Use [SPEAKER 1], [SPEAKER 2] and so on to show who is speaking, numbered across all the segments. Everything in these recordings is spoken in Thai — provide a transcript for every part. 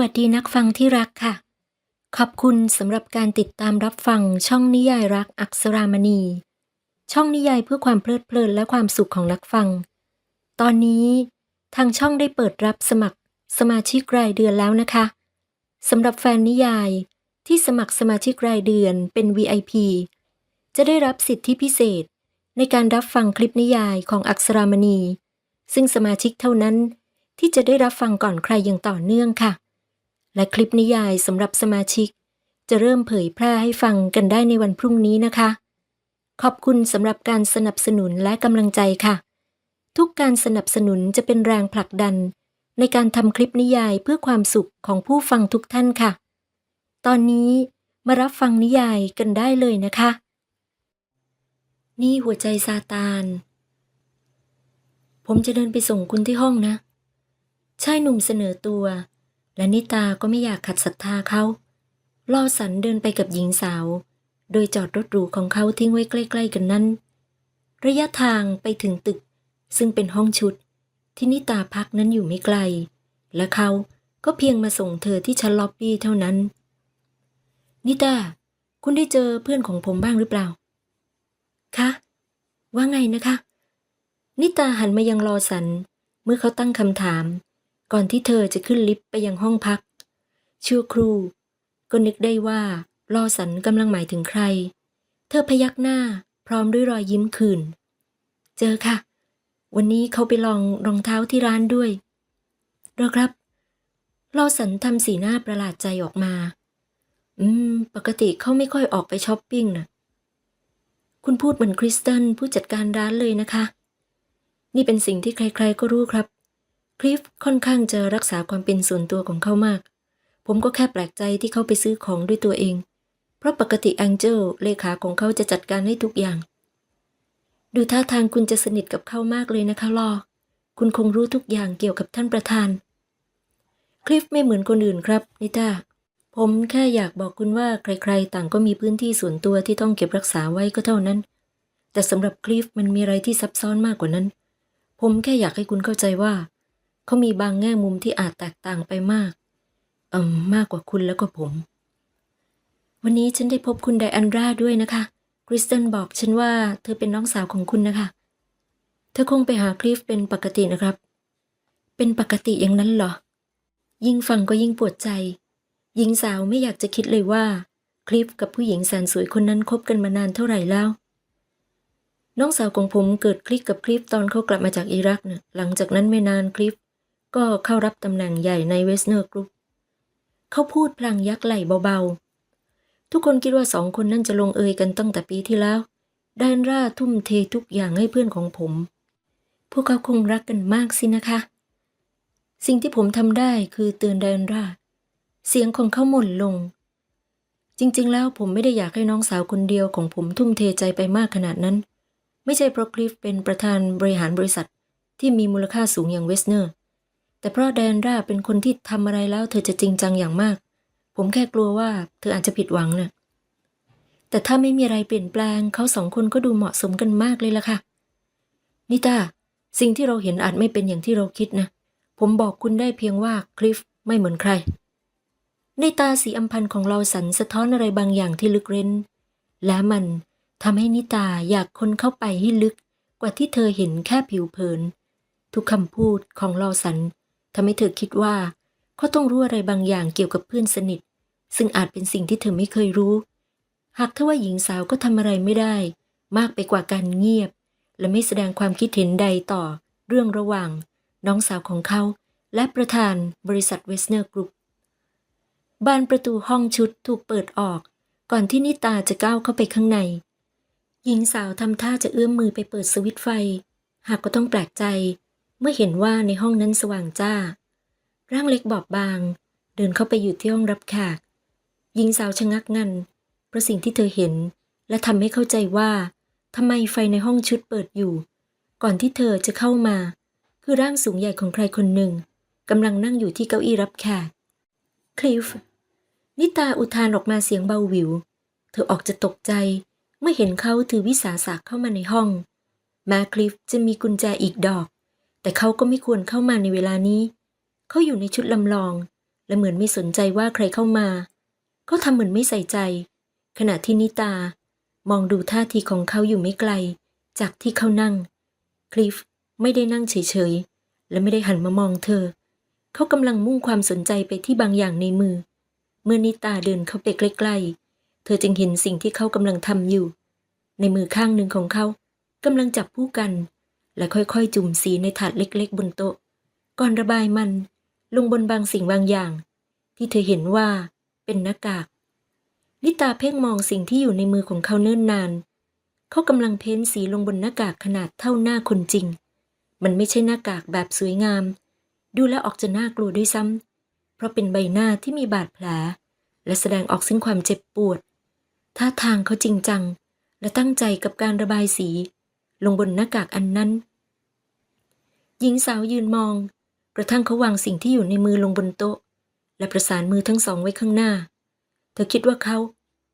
[SPEAKER 1] วัสดีนักฟังที่รักค่ะ ขอบคุณสำหรับการติดตามรับฟังช่องนิยายรักอักษรามณี ช่องนิยายเพื่อความเพลิดเพลินและความสุขของนักฟัง ตอนนี้ทางช่องได้เปิดรับสมัครสมาชิกรายเดือนแล้วนะคะสำหรับแฟนนิยายที่สมัครสมาชิกรายเดือนเป็น VIP จะได้รับสิทธิพิเศษในการรับฟังคลิปนิยายของอักษรามณี ซึ่งสมาชิกเท่านั้นที่จะได้รับฟังก่อนใครอย่างต่อเนื่องค่ะ และคลิปนิยายสำหรับสมาชิก จะเริ่มเผยแพร่ให้ฟังกันได้ในวันพรุ่งนี้นะคะ ขอบคุณสำหรับการสนับสนุนและกำลังใจค่ะ ทุกการสนับสนุนจะเป็นแรงผลักดัน ในการทำคลิปนิยายเพื่อความสุขของผู้ฟังทุกท่านค่ะ ตอนนี้มารับฟังนิยายกันได้เลยนะคะ นี่หัวใจซาตาน ผมจะเดินไปส่งคุณที่ห้องนะชายหนุ่มเสนอตัว และนิตาก็ไม่อยากขัดศรัทธาเขาลอสันเดินไปกับหญิงสาว โดยจอดรถหรูของเขาทิ้งไว้ใกล้ ๆ กันนั้น ระยะทางไปถึงตึก ซึ่งเป็นห้องชุด ที่นิตาพักนั้นอยู่ไม่ไกล และเขาก็เพียงมาส่งเธอที่ชั้นล็อบบี้เท่านั้น นิตา คุณได้เจอเพื่อนของผมบ้างหรือเปล่า คะ ว่าไงนะคะ นิตาหันมายังรอสัน เมื่อเขาตั้งคำถาม ก่อนที่เธอจะขึ้นลิฟต์ไปยังห้องพัก ชั่วครู่ ก็นึกได้ว่าลอสันกำลังหมายถึงใคร เธอพยักหน้าพร้อมด้วยรอยยิ้มคืน เจอค่ะ วันนี้เขาไปลองรองเท้าที่ร้านด้วยรอครับลอสันทำสีหน้าประหลาดใจออกมา อืม ปกติเขาไม่ค่อยออกไปช้อปปิ้งนะคุณพูดเหมือนคริสตันผู้จัดการร้านเลยนะคะ นี่เป็นสิ่งที่ใครๆก็รู้ครับ คลิฟค่อนข้างจะรักษาความเป็นส่วนตัวของเขามาก ผมก็แค่แปลกใจที่เขาไปซื้อของด้วยตัวเอง เพราะปกติแองเจลเลขาของเขาจะจัดการให้ทุกอย่าง ดูท่าทางคุณจะสนิทกับเขามากเลยนะคะลอคุณคงรู้ทุกอย่างเกี่ยวกับท่านประธาน คลิฟไม่เหมือนคนอื่นครับนิต้าผมแค่อยากบอกคุณว่าใครๆ ต่างก็มีพื้นที่ส่วนตัวที่ต้องเก็บรักษาไว้ก็เท่านั้น แต่สำหรับคลิฟมันมีอะไรที่ซับซ้อนมากกว่านั้น ผมแค่อยากให้คุณเข้าใจว่า เขามีบางแง่มุมที่อาจแตกต่างไปมาก เอ่มมากกว่าคุณแล้วก็ผม วันนี้ฉันได้พบคุณไดอันดราด้วยนะคะคริสตันบอกฉันว่าเธอเป็นน้องสาวของคุณนะคะ เธอคงไปหาคลิฟเป็นปกตินะครับ เป็นปกติอย่างนั้นเหรอ ยิ่งฟังก็ยิ่งปวดใจ หญิงสาวไม่อยากจะคิดเลยว่า คลิฟกับผู้หญิงแสนสวยคนนั้นคบกันมานานเท่าไหร่แล้ว น้องสาวของผมเกิดคลิกกับคลิฟตอนเขากลับมาจากอิรักนะหลังจากนั้นไม่นานคลิฟ ก็เข้ารับตำแหน่งใหญ่ในเวสเนอร์กรุ๊ปเขาพูดพลางยักไหล่เบาๆ ทุกคนคิดว่าสองคนนั้นจะลงเอยกันตั้งแต่ปีที่แล้ว ไดนร่าทุ่มเททุกอย่างให้เพื่อนของผม พวกเขาคงรักกันมากสินะคะ สิ่งที่ผมทำได้คือเตือนไดนร่าเสียงของเขาหม่นลง จริงๆ แล้วผมไม่ได้อยากให้น้องสาวคนเดียวของผมทุ่มเทใจไปมากขนาดนั้น ไม่ใช่เพราะคลิฟเป็นประธานบริหารบริษัทที่มีมูลค่าสูงอย่างเวสเนอร์ แต่เพราะแดนร่าเป็นคนที่ทำอะไรแล้ว เธอจะจริงจังอย่างมาก ผมแค่กลัวว่าเธออาจจะผิดหวังนะ่ะแต่ถ้าไม่มีอะไรเปลี่ยนแปลงเขาสองคนก็ดูเหมาะสมกันมากเลยล่ะค่ะ นิตาสิ่งที่เราเห็นอาจไม่เป็นอย่างที่เราคิดนะ ผมบอกคุณได้เพียงว่าคลิฟไม่เหมือนใคร ในตาสีอำพันธ์ของเราสันสะท้อนอะไรบางอย่างที่ลึกเร้น และมันทำให้นิตาอยากค้นเข้าไปให้ลึกกว่าที่เธอเห็นแค่ผิวเผิน ทุกคำพูดของเราสัน ทำให้เธอคิดว่า เขาต้องรู้อะไรบางอย่างเกี่ยวกับเพื่อนสนิท ซึ่งอาจเป็นสิ่งที่เธอไม่เคยรู้ หากเทว่าหญิงสาวก็ทำอะไรไม่ได้ มากไปกว่าการเงียบ และไม่แสดงความคิดเห็นใดต่อ เรื่องระหว่าง น้องสาวของเขา และประธานบริษัทเวสเนอร์กรุ๊ปบานประตูห้องชุดถูกเปิดออก ก่อนที่นิตาจะก้าวเข้าไปข้างใน หญิงสาวทำท่าจะเอื้อมมือไปเปิดสวิตไฟ หากก็ต้องแปลกใจ เมื่อเห็นว่าในห้องนั้นสว่างจ้า ร่างเล็กบอบบาง เดินเข้าไปอยู่ที่ห้องรับแขกหญิงสาวชะงักงันเพราะสิ่งที่เธอเห็น และทำให้เข้าใจว่าทำไมไฟในห้องชุดเปิดอยู่ ก่อนที่เธอจะเข้ามา คือร่างสูงใหญ่ของใครคนหนึ่งกำลังนั่งอยู่ที่เก้าอี้รับแขกคลิฟนิตาอุทานออกมาเสียงเบาหวิว เธอออกจะตกใจ เมื่อเห็นเขาถือวิสาสะเข้ามาในห้องแม้คลิฟจะมีกุญแจอีกดอก แต่เขาก็ไม่ควรเข้ามาในเวลานี้ เขาอยู่ในชุดลำลอง และเหมือนไม่สนใจว่าใครเข้ามา เขาทำเหมือนไม่ใส่ใจ ขณะที่นิตา มองดูท่าทีของเขาอยู่ไม่ไกล จากที่เขานั่ง คลิฟไม่ได้นั่งเฉยๆ และไม่ได้หันมามองเธอ เขากำลังมุ่งความสนใจไปที่บางอย่างในมือ เมื่อนิตาเดินเข้าไปใกล้ๆ เธอจึงเห็นสิ่งที่เขากำลังทำอยู่ ในมือข้างหนึ่งของเขากำลังจับผู้กัน และค่อยๆ จุ่มสีในถาดเล็กๆ บนโต๊ะ ก่อนระบายมันลงบนบางสิ่งบางอย่าง ที่เธอเห็นว่าเป็นหน้ากาก ลิตาเพ่งมองสิ่งที่อยู่ในมือของเขาเนิ่นนาน เขากำลังเพ้นสีลงบนหน้ากากขนาดเท่าหน้าคนจริง มันไม่ใช่หน้ากากแบบสวยงาม ดูแลออกจะน่ากลัวด้วยซ้ำเพราะเป็นใบหน้าที่มีบาดแผล และแสดงออกซึ่งความเจ็บปวดท่าทางเขาจริงจัง และตั้งใจกับการระบายสี ลงบนหน้ากากอันนั้น หญิงสาวยืนมอง กระทั่งเขาวางสิ่งที่อยู่ในมือลงบนโต๊ะ และประสานมือทั้งสองไว้ข้างหน้า เธอคิดว่าเขา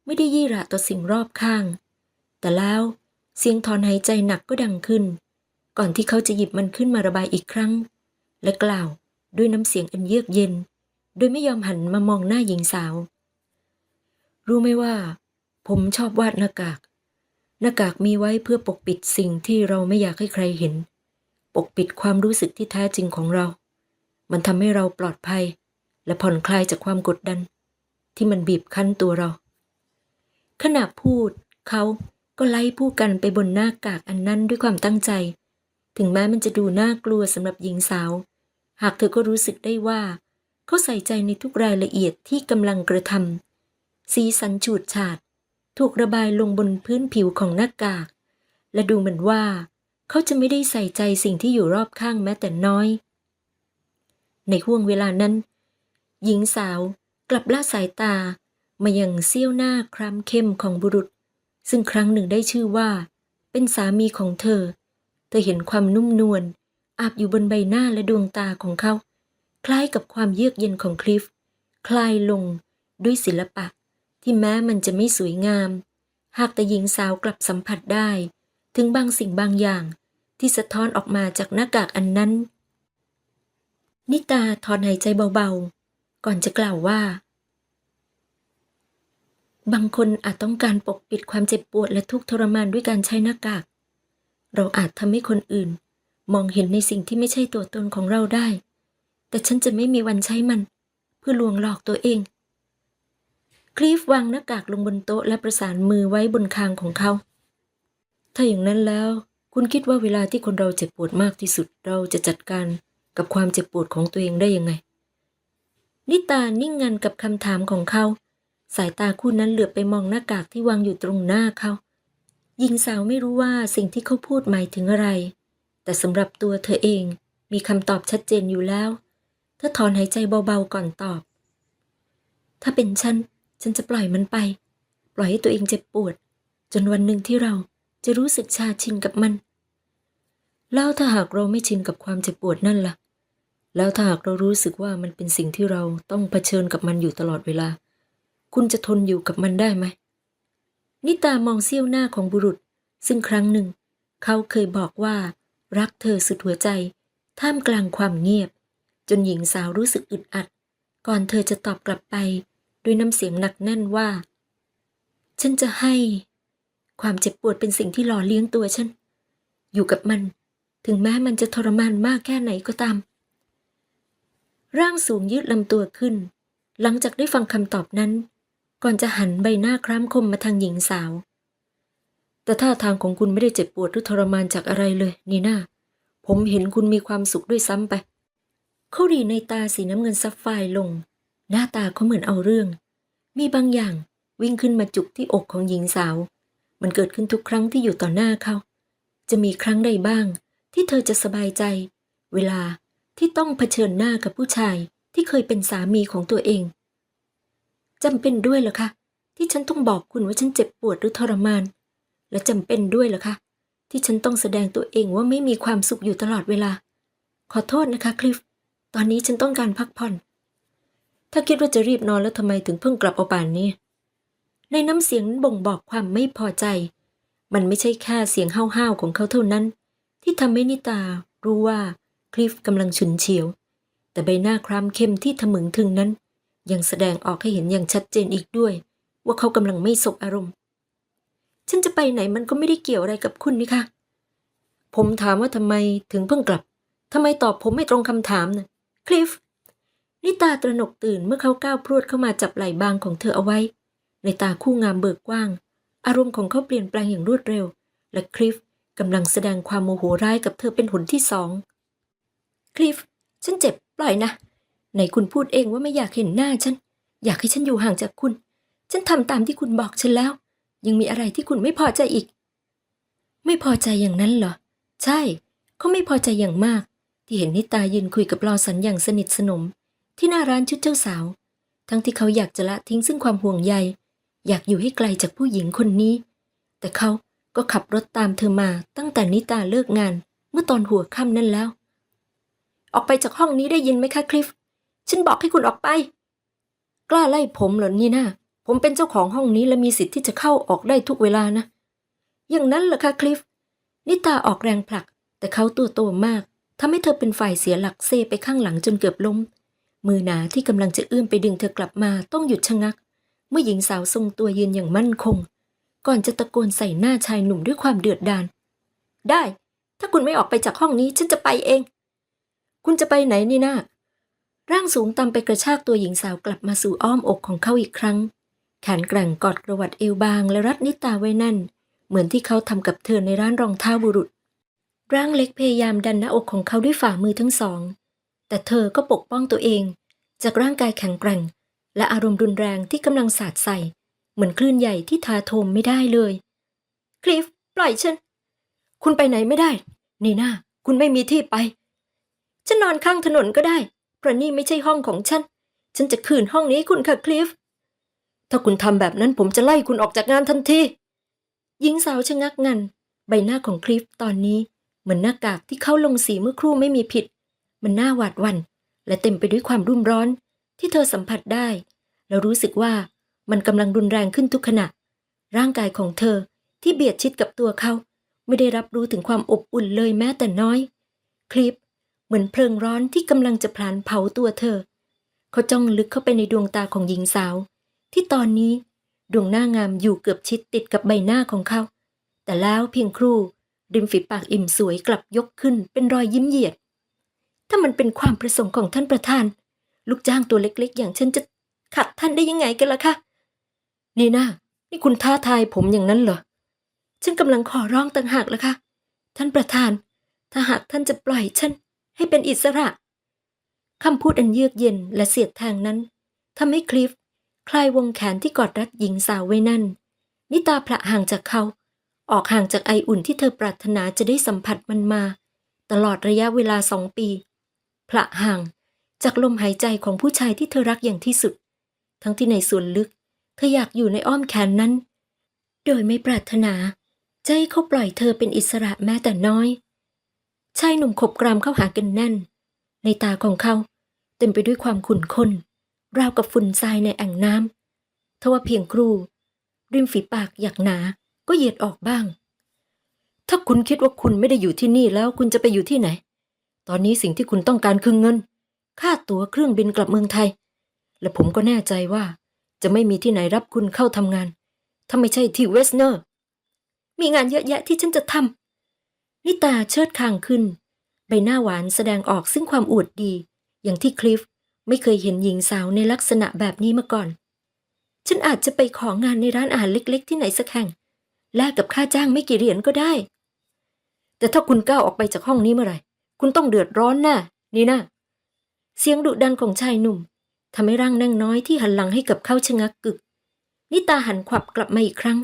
[SPEAKER 1] ไม่ได้ยี่ระต่อสิ่งรอบข้าง แต่แล้วเสียงถอนหายใจหนักก็ดังขึ้น ก่อนที่เขาจะหยิบมันขึ้นมาระบายอีกครั้ง และกล่าวด้วยน้ำเสียงอันเยือกเย็น โดยไม่ยอมหันมามองหน้าหญิงสาว รู้ไหมว่า ผมชอบวาดหน้ากาก หน้ากากมีไว้เพื่อปกปิดสิ่งที่เราไม่อยากให้ใครเห็น ปกปิดความรู้สึกที่แท้จริงของเรา มันทำให้เราปลอดภัย และผ่อนคลายจากความกดดัน ที่มันบีบคั้นตัวเรา ขณะพูด เขาก็ไล่ผู้กันไปบนหน้ากากอันนั้นด้วยความตั้งใจ ถึงแม้มันจะดูน่ากลัวสำหรับหญิงสาว หากเธอก็รู้สึกได้ว่า เขาใส่ใจในทุกรายละเอียดที่กำลังกระทำสีสันฉูดฉาด ถูกระบายลงบนพื้นผิวของหน้ากาก และดูเหมือนว่า เขาจะไม่ได้ใส่ใจสิ่งที่อยู่รอบข้างแม้แต่น้อย ในห่วงเวลานั้น หญิงสาวกลับละสายตามายังเสี้ยวหน้าคล้ำเข้มของบุรุษ ซึ่งครั้งหนึ่งได้ชื่อว่า เป็นสามีของเธอ เธอเห็นความนุ่มนวลอาบอยู่บนใบหน้าและดวงตาของเขา คล้ายกับความเยือกเย็นของคลิฟ คลายลงด้วยศิลปะ ที่แม้มันจะไม่สวยงาม หากแต่หญิงสาวกลับสัมผัสได้ ถึงบางสิ่งบางอย่าง ที่สะท้อนออกมาจากหน้ากากอันนั้น นิตาถอนหายใจเบาๆ ก่อนจะกล่าวว่า บางคนอาจต้องการปกปิดความเจ็บปวดและทุกข์ทรมานด้วยการใช้หน้ากาก เราอาจทำให้คนอื่น มองเห็นในสิ่งที่ไม่ใช่ตัวตนของเราได้ แต่ฉันจะไม่มีวันใช้มัน เพื่อลวงหลอกตัวเองคลีฟวางหน้ากากลงบนโต๊ะและประสานมือไว้บนคางของเขา ถ้าอย่างนั้นแล้ว คุณคิดว่าเวลาที่คนเราเจ็บปวดมากที่สุดเราจะจัดการกับความเจ็บปวดของตัวเองได้ยังไง นิตานิ่งงันกับคำถามของเขา สายตาคู่นั้นเหลือบไปมองหน้ากากที่วางอยู่ตรงหน้าเขาหญิงสาวไม่รู้ว่าสิ่งที่เขาพูดหมายถึงอะไร แต่สำหรับตัวเธอเองมีคำตอบชัดเจนอยู่แล้ว เธอถอนหายใจเบาๆก่อนตอบ ถ้าเป็นฉัน ฉันจะปล่อยมันไป ปล่อยให้ตัวเองเจ็บปวด จนวันหนึ่งที่เรา จะรู้สึกชาชินกับมัน แล้วถ้าหากเราไม่ชินกับความเจ็บปวดนั่นล่ะ แล้วถ้าหากเรารู้สึกว่ามันเป็นสิ่งที่เราต้องเผชิญกับมันอยู่ตลอดเวลา คุณจะทนอยู่กับมันได้ไหม นิตามองเสี้ยวหน้าของบุรุษ ซึ่งครั้งหนึ่ง เขาเคยบอกว่า รักเธอสุดหัวใจ ท่ามกลางความเงียบ จนหญิงสาวรู้สึกอึดอัด ก่อนเธอจะตอบกลับไป ด้วยน้ำเสียงหนักแน่นว่า ฉันจะให้ ความเจ็บปวดเป็นสิ่งที่หล่อเลี้ยงตัวฉัน อยู่กับมัน ถึงแม้มันจะทรมานมากแค่ไหนก็ตาม ร่างสูงยืดลำตัวขึ้น หลังจากได้ฟังคำตอบนั้น ก่อนจะหันใบหน้าคล้ำคมมาทางหญิงสาว แต่ท่าทางของคุณไม่ได้เจ็บปวดหรือทรมานจากอะไรเลย นีน่า ผมเห็นคุณมีความสุขด้วยซ้ำไปเขาหรีในตาสีน้ำเงินซับไฟลง หน้าตาเขาเหมือนเอาเรื่อง มีบางอย่างวิ่งขึ้นมาจุกที่อกของหญิงสาว มันเกิดขึ้นทุกครั้งที่อยู่ต่อหน้าเขา จะมีครั้งใดบ้าง ที่เธอจะสบายใจ เวลาที่ต้องเผชิญหน้ากับผู้ชายที่เคยเป็นสามีของตัวเองจำเป็นด้วยเหรอคะที่ฉันต้องบอกคุณว่าฉันเจ็บปวดหรือทรมาน และจำเป็นด้วยเหรอคะที่ฉันต้องแสดงตัวเองว่าไม่มีความสุขอยู่ตลอดเวลา ขอโทษนะคะคลิฟ ตอนนี้ฉันต้องการพักผ่อน ถ้าคิดว่าจะรีบนอนแล้วทำไมถึงเพิ่งกลับเอาป่านนี้ ในน้ำเสียงนั้นบ่งบอกความไม่พอใจ มันไม่ใช่แค่เสียงห้าวๆของเขาเท่านั้น ที่ทำให้นิตารู้ว่าคลิฟกำลังฉุนเฉียว แต่ใบหน้าคล้ำเข้มที่ทะมึงถึงนั้น ยังแสดงออกให้เห็นอย่างชัดเจนอีกด้วย ว่าเขากำลังไม่สบอารมณ์ ฉันจะไปไหนมันก็ไม่ได้เกี่ยวอะไรกับคุณนี่ค่ะผมถามว่าทำไมถึงเพิ่งกลับทำไมตอบผมไม่ตรงคำถามนะคลิฟนิตาตระหนกตื่นเมื่อเขาก้าวพรวดเข้ามาจับไหล่บางของเธอเอาไว้ ในตาคู่งามเบิกกว้าง อารมณ์ของเขาเปลี่ยนแปลงอย่างรวดเร็ว และคลิฟกำลังแสดงความโมโหร้ายกับเธอเป็นหนที่สอง คลิฟ ฉันเจ็บ ปล่อยนะ ไหนคุณพูดเองว่าไม่อยากเห็นหน้าฉัน อยากให้ฉันอยู่ห่างจากคุณ ฉันทำตามที่คุณบอกฉันแล้ว ยังมีอะไรที่คุณไม่พอใจอีก ไม่พอใจอย่างนั้นเหรอ ใช่ เขาไม่พอใจอย่างมาก ที่เห็นนิตายืนคุยกับลอสันอย่างสนิทสนม ที่หน้าร้านชุดเจ้าสาว ทั้งที่เขาอยากจะละทิ้งซึ่งความห่วงใย อยากอยู่ให้ไกลจากผู้หญิงคนนี้ แต่เขาก็ขับรถตามเธอมาตั้งแต่นิตาเลิกงาน เมื่อตอนหัวค่ำนั่นแล้ว ออกไปจากห้องนี้ได้ยินไหมคะคลิฟ ฉันบอกให้คุณออกไป กล้าไล่ผมเหรอนี่นะผมเป็นเจ้าของห้องนี้และมีสิทธิ์ที่จะเข้าออกได้ทุกเวลานะ อย่างนั้นเหรอคะคลิฟ นิตาออกแรงผลัก แต่เขาตัวโตมากทำให้เธอเป็นฝ่ายเสียหลักเซไปข้างหลังจนเกือบล้ม มือหนาที่กำลังจะเอื้อมไปดึงเธอกลับมาต้องหยุดชะงัก เมื่อหญิงสาวทรงตัวยืนอย่างมั่นคง ก่อนจะตะโกนใส่หน้าชายหนุ่มด้วยความเดือดดาลได้ ถ้าคุณไม่ออกไปจากห้องนี้ฉันจะไปเอง คุณจะไปไหนนี่นาร่างสูงตามไปกระชากตัวหญิงสาวกลับมาสู่อ้อมอกของเขาอีกครั้ง แขนแกร่งกอดกระวัดเอวบางและรัดนิตาไว้นั่น เหมือนที่เขาทำกับเธอในร้านรองเท้าบุรุษ ร่างเล็กพยายามดันหน้าอกของเขาด้วยฝ่ามือทั้งสอง แต่เธอก็ปกป้องตัวเอง จากร่างกายแข็งแกร่ง และอารมณ์รุนแรงที่กำลังสาดใส่ เหมือนคลื่นใหญ่ที่ทาโทมไม่ได้เลย คลิฟปล่อยฉัน คุณไปไหนไม่ได้ นีน่าคุณไม่มีที่ไป ฉันนอนข้างถนนก็ได้ เพราะนี่ไม่ใช่ห้องของฉัน ฉันจะคืนห้องนี้คุณค่ะคลิฟ ถ้าคุณทำแบบนั้นผมจะไล่คุณออกจากงานทันทีหญิงสาวชะงักงัน ใบหน้าของคลิฟตอนนี้ เหมือนหน้ากากที่เข้าลงสีเมื่อครู่ไม่มีผิด มันน่าหวาดหวั่นและเต็มไปด้วยความรุ่มร้อน ที่เธอสัมผัสได้ แล้วรู้สึกว่ามันกำลังรุนแรงขึ้นทุกขณะ ร่างกายของเธอที่เบียดชิดกับตัวเขา ไม่ได้รับรู้ถึงความอบอุ่นเลยแม้แต่น้อย คลิป เหมือนเพลิงร้อนที่กำลังจะพลานเผาตัวเธอ เขาจ้องลึกเข้าไปในดวงตาของหญิงสาว ที่ตอนนี้ดวงหน้างามอยู่เกือบชิดติดกับใบหน้าของเขา แต่แล้วเพียงครู่ริมฝีปากอิ่มสวยกลับยกขึ้นเป็นรอยยิ้มเหยียด ถ้ามันเป็นความประสงค์ของท่านประธาน ลูกจ้างตัวเล็กๆ อย่างฉันจะขัดท่านได้ยังไงกันล่ะคะนี่นะนี่คุณท้าทายผมอย่างนั้นเหรอ ฉันกำลังขอร้องต่างหากล่ะคะ ท่านประธาน ถ้าหากท่านจะปล่อยฉันให้เป็นอิสระคำพูดอันเยือกเย็นและเสียดแทงนั้นทำให้คลิฟคลายวงแขนที่กอดรัดหญิงสาวไว้นั่น นิตาพละห่างจากเขา ออกห่างจากไออุ่นที่เธอปรารถนาจะได้สัมผัสมันมา ตลอดระยะเวลาสองปีพละห่าง จากลมหายใจของผู้ชายที่เธอรักอย่างที่สุด ทั้งที่ในส่วนลึก เธออยากอยู่ในอ้อมแขนนั้น โดยไม่ปรารถนาจะให้เขาปล่อยเธอเป็นอิสระแม้แต่น้อย ชายหนุ่มขบกรามเข้าหากันแน่น ในตาของเขาเต็มไปด้วยความขุ่นข้นราวกับฝุ่นทรายในแอ่งน้ำทว่าเพียงครูริมฝีปากอยากหนาก็เหยียดออกบ้าง ถ้าคุณคิดว่าคุณไม่ได้อยู่ที่นี่แล้วคุณจะไปอยู่ที่ไหน ตอนนี้สิ่งที่คุณต้องการคือเงิน ค่าตั๋วเครื่องบินกลับเมืองไทย และผมก็แน่ใจว่า จะไม่มีที่ไหนรับคุณเข้าทำงาน ถ้าไม่ใช่ที่เวสเนอร์ มีงานเยอะแยะที่ฉันจะทำนิตาเชิดคางขึ้น ใบหน้าหวานแสดงออกซึ่งความอวดดี อย่างที่คลิฟไม่เคยเห็นหญิงสาวในลักษณะแบบนี้มาก่อน ฉันอาจจะไปของานในร้านอาหารเล็ก ๆ ที่ไหนสักแห่ง แลกกับค่าจ้างไม่กี่เหรียญก็ได้ แต่ถ้าคุณก้าวออกไปจากห้องนี้เมื่อไหร่ คุณต้องเดือดร้อนแน่นี่นะ เสียงดุดันของชายหนุ่มทำให้ร่างนั่งน้อยที่หันหลังให้กับเขาชะงักกึก นิตาหันขวับกลับมาอีกครั้ง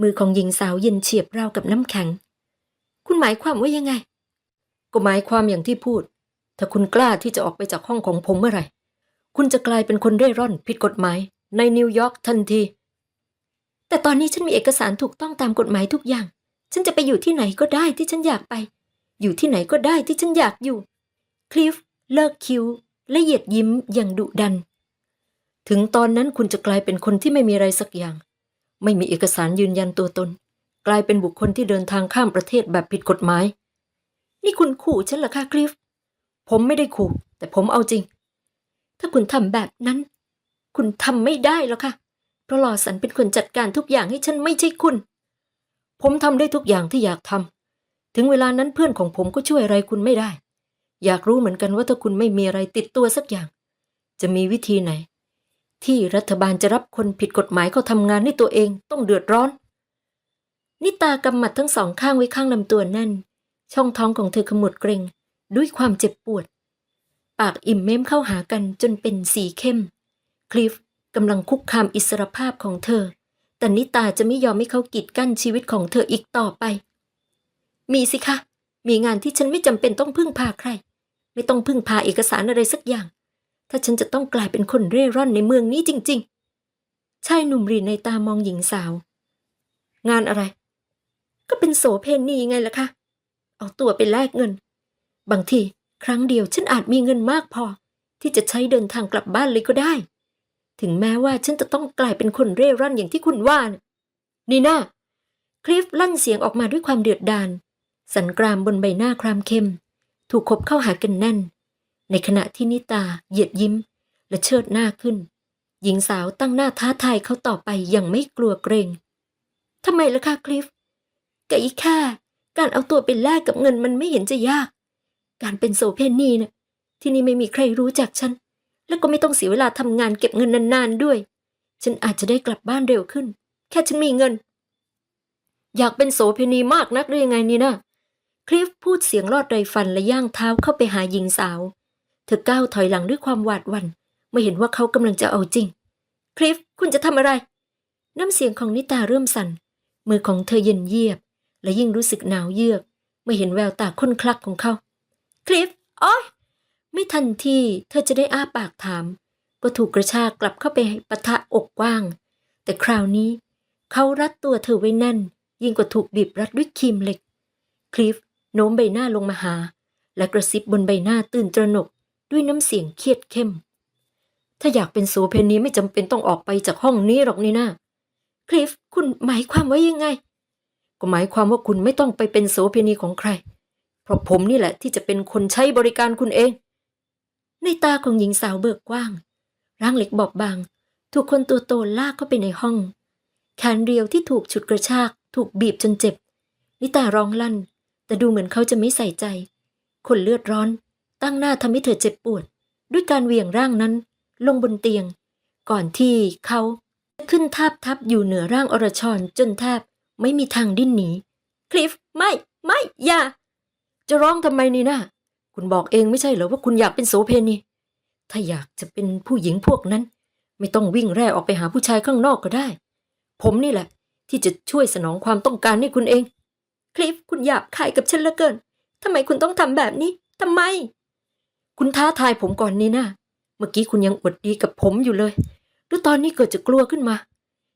[SPEAKER 1] มือของหญิงสาวเย็นเฉียบราวกับน้ำแข็ง คุณหมายความว่ายังไง ก็หมายความอย่างที่พูด ถ้าคุณกล้าที่จะออกไปจากห้องของผมเมื่อไหร่ คุณจะกลายเป็นคนเร่ร่อนผิดกฎหมายในนิวยอร์กทันที แต่ตอนนี้ฉันมีเอกสารถูกต้องตามกฎหมายทุกอย่าง ฉันจะไปอยู่ที่ไหนก็ได้ที่ฉันอยากไป อยู่ที่ไหนก็ได้ที่ฉันอยากอยู่ คลิฟ เลิกคิ้ว และเหยียดยิ้มอย่างดุดัน ถึงตอนนั้นคุณจะกลายเป็นคนที่ไม่มีอะไรสักอย่าง ไม่มีเอกสารยืนยันตัวตน กลายเป็นบุคคลที่เดินทางข้ามประเทศแบบผิดกฎหมาย นี่คุณขู่ฉันเหรอคะคลิฟ ผมไม่ได้ขู่ แต่ผมเอาจริง ถ้าคุณทำแบบนั้น คุณทำไม่ได้หรอกค่ะ เพราะลอสันเป็นคนจัดการทุกอย่างให้ฉันไม่ใช่คุณ ผมทำได้ทุกอย่างที่อยากทำถึงเวลานั้นเพื่อนของผมก็ช่วยอะไรคุณไม่ได้ อยากรู้เหมือนกันว่าถ้าคุณไม่มีอะไรติดตัวสักอย่าง จะมีวิธีไหน ที่รัฐบาลจะรับคนผิดกฎหมายเข้าทำงานให้ตัวเองต้องเดือดร้อน นิตากำหมัดทั้งสองข้างไว้ข้างลำตัวแน่น ช่องท้องของเธอขมวดเกรงด้วยความเจ็บปวด ปากอิ่มเม้มเข้าหากันจนเป็นสีเข้ม คลิฟกำลังคุกคามอิสรภาพของเธอ แต่นิตาจะไม่ยอมให้เขากีดกั้นชีวิตของเธออีกต่อไป มีสิคะ มีงานที่ฉันไม่จำเป็นต้องพึ่งพาใคร ไม่ต้องพึ่งพาเอกสารอะไรสักอย่าง ถ้าฉันจะต้องกลายเป็นคนเร่ร่อนในเมืองนี้จริง ๆ ชายหนุ่มรีในตามองหญิงสาว งานอะไร ก็เป็นโสเพณีไงล่ะคะ เอาตัวไปแลกเงิน บางทีครั้งเดียวฉันอาจมีเงินมากพอ ที่จะใช้เดินทางกลับบ้านเลยก็ได้ ถึงแม้ว่าฉันจะต้องกลายเป็นคนเร่ร่อนอย่างที่คุณว่านะนี่นาคลิฟลั่นเสียงออกมาด้วยความเดือดดาลสันกรามบนใบหน้าครามเข้ม ถูกคบเข้าหากันแน่น ในขณะที่นิตาเหยียดยิ้ม และเชิดหน้าขึ้น หญิงสาวตั้งหน้าท้าทายเขาต่อไปอย่างไม่กลัวเกรงทำไมล่ะคะคลิฟกะอีแค่การเอาตัวไปแลกกับเงินมันไม่เห็นจะยาก การเป็นโสเพณีนะ่ะที่นี่ไม่มีใครรู้จักฉัน แล้วก็ไม่ต้องเสียเวลาทำงานเก็บเงินนานๆด้วย ฉันอาจจะได้กลับบ้านเร็วขึ้น แค่ฉันมีเงิน อยากเป็นโสเพณีมากนักหรือยังไงนี่นะ คลิฟพูดเสียงรอดไรฟันและย่างเท้าเข้าไปหาหญิงสาว เธอก้าวถอยหลังด้วยความหวาดหวั่นเมื่อเห็นว่าเขากำลังจะเอาจริง คลิฟคุณจะทำอะไร น้ำเสียงของนิตาเริ่มสั่น มือของเธอเย็นเยียบ และยิ่งรู้สึกหนาวเยือกเมื่อเห็นแววตาค้นคลักของเขา คลิฟโอ้ยไม่ทันที่เธอจะได้อ้าปากถาม ก็ถูกกระชากกลับเข้าไปปะทะอกกว้าง แต่คราวนี้ เขารัดตัวเธอไว้แน่น ยิ่งกว่าถูกบีบรัดด้วยครีมเหล็ก คลิฟ โน้มใบหน้าลงมาหา และกระซิบบนใบหน้าตื่นตระหนกด้วยน้ำเสียงเครียดเข้ม ถ้าอยากเป็นโสเพณีไม่จำเป็นต้องออกไปจากห้องนี้หรอกนี่นาคลิฟคุณหมายความว่ายังไง ก็หมายความว่าคุณไม่ต้องไปเป็นโสเพณีของใคร เพราะผมนี่แหละที่จะเป็นคนใช้บริการคุณเอง ในตาของหญิงสาวเบิกกว้าง ร่างเล็กบอบบาง ถูกคนตัวโตลากเข้าไปในห้องแขนเรียวที่ถูกฉุดกระชาก ถูกบีบจนเจ็บ นิตาร้องลั่น แต่ดูเหมือนเขาจะไม่ใส่ใจ คนเลือดร้อน ตั้งหน้าทำให้เธอเจ็บปวด ด้วยการเหวี่ยงร่างนั้น ลงบนเตียง ก่อนที่เขาจะขึ้นทาบทับอยู่เหนือร่างอรชรจนแทบไม่มีทางดิ้นหนี คลิฟไม่ไม่อย่า จะร้องทำไมนี่นะคุณบอกเองไม่ใช่เหรอว่าคุณอยากเป็นโสเพณีถ้าอยากจะเป็นผู้หญิงพวกนั้น ไม่ต้องวิ่งแร่ออกไปหาผู้ชายข้างนอกก็ได้ ผมนี่แหละ ที่จะช่วยสนองความต้องการให้คุณเอง คลิฟคุณหยาบคายกับฉันเหลือเกินทำไมคุณต้องทำแบบนี้ทำไม คุณท้าทายผมก่อนนี่นะเมื่อกี้คุณยังอวดดีกับผมอยู่เลยแล้วตอนนี้เกิดจะกลัวขึ้นมา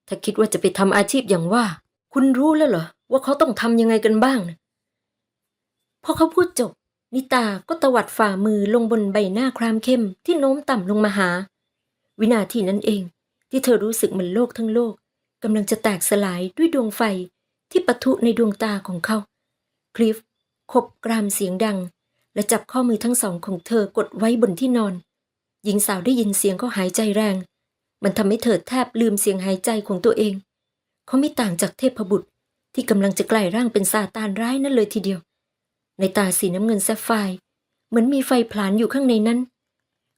[SPEAKER 1] ถ้าคิดว่าจะไปทำอาชีพอย่างว่า คุณรู้แล้วเหรอ ว่าเขาต้องทำยังไงกันบ้างนะพอเขาพูดจบ นิตาก็ตวัดฝ่ามือลงบนใบหน้าครามเข้มที่โน้มต่ำลงมาหา วินาทีนั้นเอง ที่เธอรู้สึกเหมือนโลกทั้งโลกกำลังจะแตกสลายด้วยดวงไฟ ที่ปะทุในดวงตาของเขา คลิฟขบกรามเสียงดัง และจับข้อมือทั้งสองของเธอกดไว้บนที่นอน หญิงสาวได้ยินเสียงเขาหายใจแรง มันทำให้เธอแทบลืมเสียงหายใจของตัวเอง เขาไม่ต่างจากเทพบุตรที่กำลังจะกลายร่างเป็นซาตานร้ายนั่นเลยทีเดียว ในตาสีน้ำเงินแซฟไฟร์เหมือนมีไฟผลาญอยู่ข้างในนั้น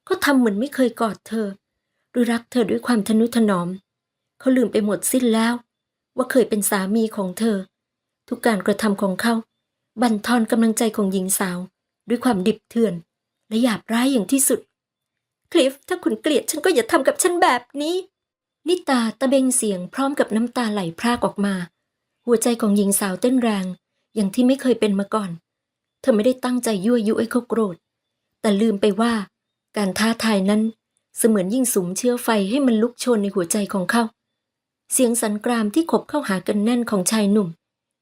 [SPEAKER 1] เขาทำเหมือนไม่เคยกอดเธอ หรือรักเธอด้วยความทนุถนอม เขาลืมไปหมดสิ้นแล้ว ว่าเคยเป็นสามีของเธอ ทุกการกระทำของเขา บั่นทอนกำลังใจของหญิงสาว ด้วยความดิบเถื่อน และหยาบร้ายอย่างที่สุด คลิฟถ้าคุณเกลียดฉันก็อย่าทำกับฉันแบบนี้ นิตาตะเบงเสียงพร้อมกับน้ำตาไหลพรากออกมา หัวใจของหญิงสาวเต้นแรง อย่างที่ไม่เคยเป็นมาก่อน เธอไม่ได้ตั้งใจยั่วยุให้เขาโกรธ แต่ลืมไปว่า การท้าทายนั้นเสมือนยิ่งสุมเชื้อไฟให้มันลุกโชนในหัวใจของเขา เสียงสันกรามที่ขบเข้าหากันแน่นของชายหนุ่ม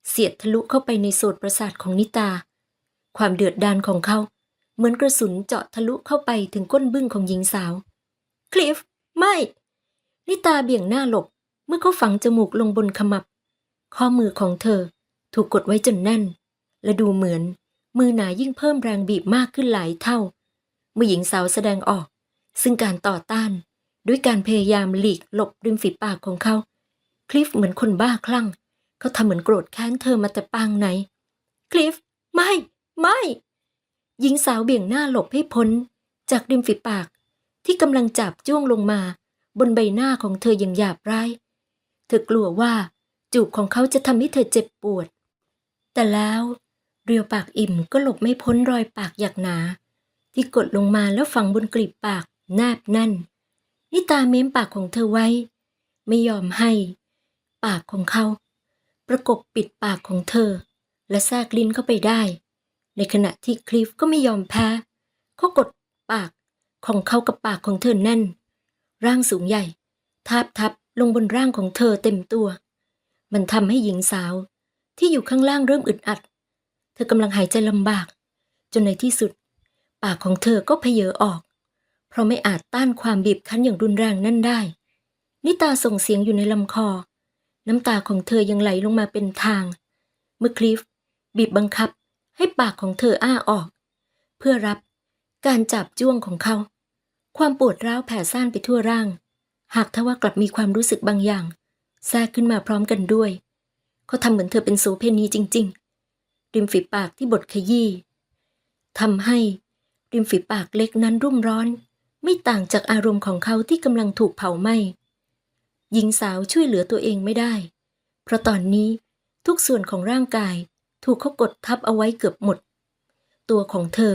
[SPEAKER 1] เสียดทะลุเข้าไปในโสดประสาทของนิตา ความเดือดดานของเขา เหมือนกระสุนเจาะทะลุเข้าไปถึงก้นบึ้งของหญิงสาว คลิฟ ไม่ นิตาเบี่ยงหน้าหลบ เมื่อเขาฝังจมูกลงบนขมับ ข้อมือของเธอถูกกดไว้จนแน่น และดูเหมือน มือหนายิ่งเพิ่มแรงบีบมากขึ้นหลายเท่า เมื่อหญิงสาวแสดงออก ซึ่งการต่อต้าน ด้วยการพยายามหลีกหลบริมฝีปากของเขา คลิฟเหมือนคนบ้าคลั่ง เขาทำเหมือนโกรธแค้นเธอมาแต่ปางไหน คลิฟ ไม่ ไม่ หญิงสาวเบี่ยงหน้าหลบให้พ้น จากริมฝีปากที่กำลังจับจ้วงลงมา บนใบหน้าของเธออย่างหยาบร้าย เธอกลัวว่าจูบของเขาจะทำให้เธอเจ็บปวด แต่แล้วเรียวปากอิ่มก็หลบไม่พ้นรอยปากหยักหนา ที่กดลงมาแล้วฝังบนกลีบปากแนบแน่นนิตาเม้มปากของเธอไว้ ไม่ยอมให้ ปากของเขา ประกบปิดปากของเธอ และแทรกลิ้นเข้าไปได้ ในขณะที่คลิฟก็ไม่ยอมแพ้เขากดปากของเขากับปากของเธอแน่น ร่างสูงใหญ่ ทาบทับลงบนร่างของเธอเต็มตัว มันทำให้หญิงสาวที่อยู่ข้างล่างเริ่มอึดอัด เธอกำลังหายใจลำบาก จนในที่สุด ปากของเธอก็เพเยอออก เพราะไม่อาจต้านความบีบคั้นอย่างรุนแรงนั่นได้ นิตาส่งเสียงอยู่ในลำคอ น้ำตาของเธอยังไหลลงมาเป็นทาง เมื่อคลิฟบีบบังคับให้ปากของเธออ้าออก เพื่อรับการจับจ้วงของเขา ความปวดร้าวแผ่ซ่านไปทั่วร่าง หากทว่ากลับมีความรู้สึกบางอย่าง แทรกขึ้นมาพร้อมกันด้วย เขาทำเหมือนเธอเป็นโสเพณีจริง ๆ ริมฝีปากที่บดขยี้ทำให้ริมฝีปากเล็กนั้นรุ่มร้อน ไม่ต่างจากอารมณ์ของเขาที่กำลังถูกเผาไหม้ หญิงสาวช่วยเหลือตัวเองไม่ได้ เพราะตอนนี้ทุกส่วนของร่างกายถูกเขากดทับเอาไว้เกือบหมด ตัวของเธอ